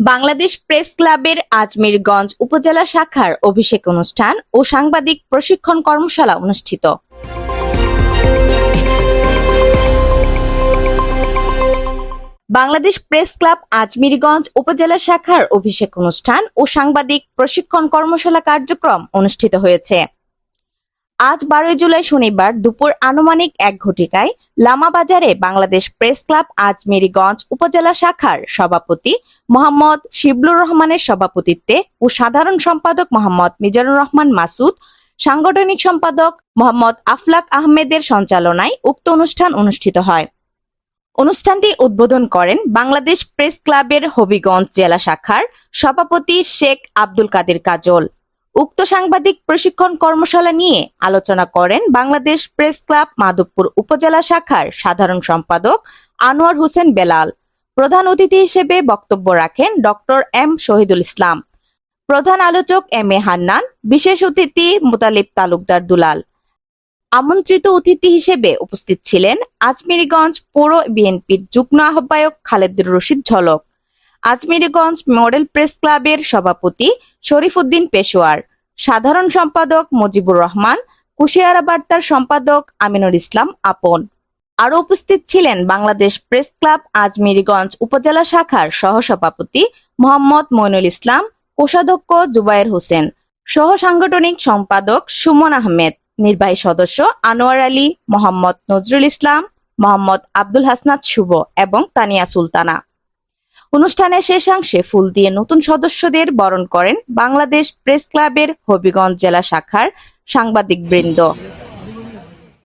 Bangladesh press ক্লাবের আজমিরগঞ্জ উপজেলা শাখার অভিষেক অনুষ্ঠান ও সাংবাদিক প্রশিক্ষণ কর্মশালা অনুষ্ঠিত। বাংলাদেশ প্রেস ক্লাব আজমিরগঞ্জ উপজেলা শাখার অভিষেক অনুষ্ঠান ও সাংবাদিক প্রশিক্ষণ কর্মশালা কার্যক্রম অনুষ্ঠিত হয়েছে। আজ বারোই জুলাই শনিবার দুপুর আনুমানিক এক ঘটিকায় লামা বাজারে বাংলাদেশ প্রেস ক্লাব আজমেরিগঞ্জ উপজেলা শাখার সভাপতি মোহাম্মদ শিবলুর রহমানের সভাপতিত্বে ও সাধারণ সম্পাদক মোহাম্মদ মিজানুর রহমান মাসুদ, সাংগঠনিক সম্পাদক মোহাম্মদ আফলাক আহমেদের সঞ্চালনায় উক্ত অনুষ্ঠান অনুষ্ঠিত হয়। অনুষ্ঠানটি উদ্বোধন করেন বাংলাদেশ প্রেস ক্লাবের হবিগঞ্জ জেলা শাখার সভাপতি শেখ আব্দুল কাদের কাজল। উক্ত সাংবাদিক প্রশিক্ষণ কর্মশালা নিয়ে আলোচনা করেন বাংলাদেশ প্রেস ক্লাব মাধবপুর উপজেলা শাখার সাধারণ সম্পাদক আনোয়ার হোসেন বেলাল। প্রধান অতিথি হিসেবে বক্তব্য রাখেন ডক্টর এম শহীদুল ইসলাম। প্রধান আলোচক এম এ হান্নান, বিশেষ অতিথি মুতালিব তালুকদার দুলাল। আমন্ত্রিত অতিথি হিসেবে উপস্থিত ছিলেন আজমিরিগঞ্জ পৌর বিএনপির যুগ্ম আহ্বায়ক খালেদুর রশিদ ঝলক। আজমিরিগঞ্জ মডেল প্রেস ক্লাবের সভাপতি শরীফুদ্দিন পেশোয়ার, সাধারণ সম্পাদক মুজিবুর রহমান, কুশিয়ারা বার্তার সম্পাদক আমিনুর ইসলাম আপন। আরও উপস্থিত ছিলেন বাংলাদেশ প্রেস ক্লাব আজমিরিগঞ্জ উপজেলা শাখার সহসভাপতি মোহাম্মদ মইনুল ইসলাম, কোষাধ্যক্ষ জুবায়ের হোসেন, সহ সাংগঠনিক সম্পাদক সুমন আহমেদ, নির্বাহী সদস্য আনোয়ার আলী, মোহাম্মদ নজরুল ইসলাম, মোহাম্মদ আব্দুল হাসনাত শুভ এবং তানিয়া সুলতানা। অনুষ্ঠানের শেষাংশে ফুল দিয়ে নতুন সদস্যদের বরণ করেন বাংলাদেশ প্রেস ক্লাবের হবিগঞ্জ জেলা শাখার সাংবাদিকবৃন্দ